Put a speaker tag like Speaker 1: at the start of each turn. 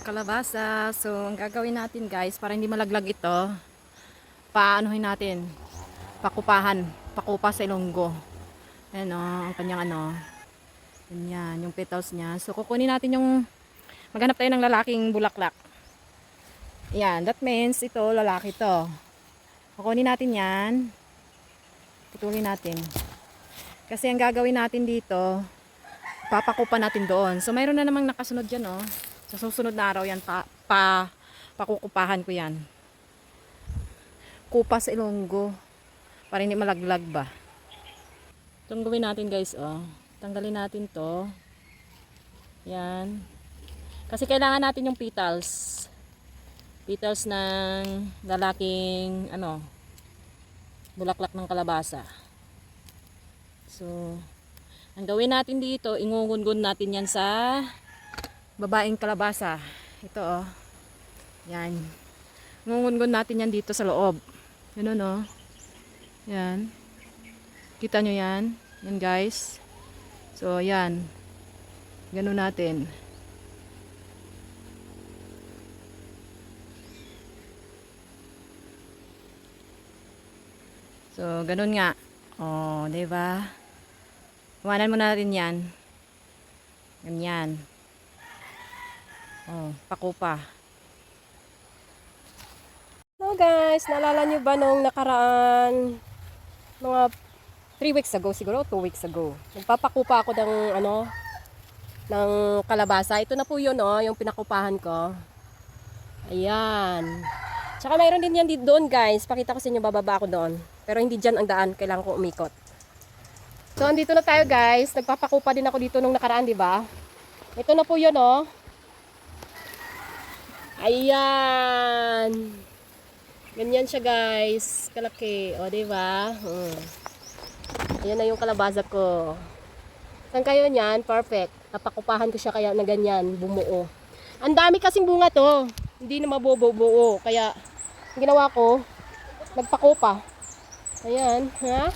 Speaker 1: kalabasa. So, ang gagawin natin guys, para hindi malaglag ito, paanohin natin, pakupahan, pakupa sa ilonggo. Ayan o, ang kanyang ano, ganyan, yung petals niya. So, kukunin natin yung, maghanap tayo ng lalaking bulaklak. Ayan, that means ito, lalaki to. Kukunin natin yan. Putulin natin. Kasi ang gagawin natin dito, papakupa natin doon. So, mayroon na namang nakasunod dyan, oh. Sa susunod na araw yan, pa, pa, pakukupahan ko yan. Kupa ilonggo. Para hindi malaglag ba. Itong gawin natin, guys, oh. Tanggalin natin to. Yan. Kasi kailangan natin yung petals. Petals ng lalaking, ano, bulaklak ng kalabasa. So, ang gawin natin dito, ingungun natin yan sa babaeng kalabasa. Ito oh. Yan. Ingungun natin yan dito sa loob. Yan oh. Yan. Kita nyo yan? Yan guys. So, yan. Ganun natin. So, ganun nga. Oh, 'di ba? Iwanan mo na rin 'yan. Ganyan. Oh, pakupa.
Speaker 2: Hello guys, naalala nyo ba nung nakaraan mga 3 weeks ago siguro, 2 weeks ago. Nagpapakupa ako ng ano ng kalabasa. Ito na po 'yun oh, yung pinakupahan ko. Ayan. Tsaka mayroon din yan dito doon guys. Pakita ko sa inyo bababa ako doon. Pero hindi dyan ang daan, kailangan ko umikot. So andito na tayo guys. Nagpapakupa din ako dito nung nakaraan, di ba? Ito na po 'yun oh. Ayan. Ganyan siya guys. Kalaki. O, di ba? Hmm. Ayan na yung kalabasa ko. Saan kayo niyan? Perfect. Napakupahan ko siya kaya na ganyan, bumuo. Ang dami kasing bunga to. Hindi na mabubuo. Kaya, ginawa ko, nagpakupa. Ayan, ha?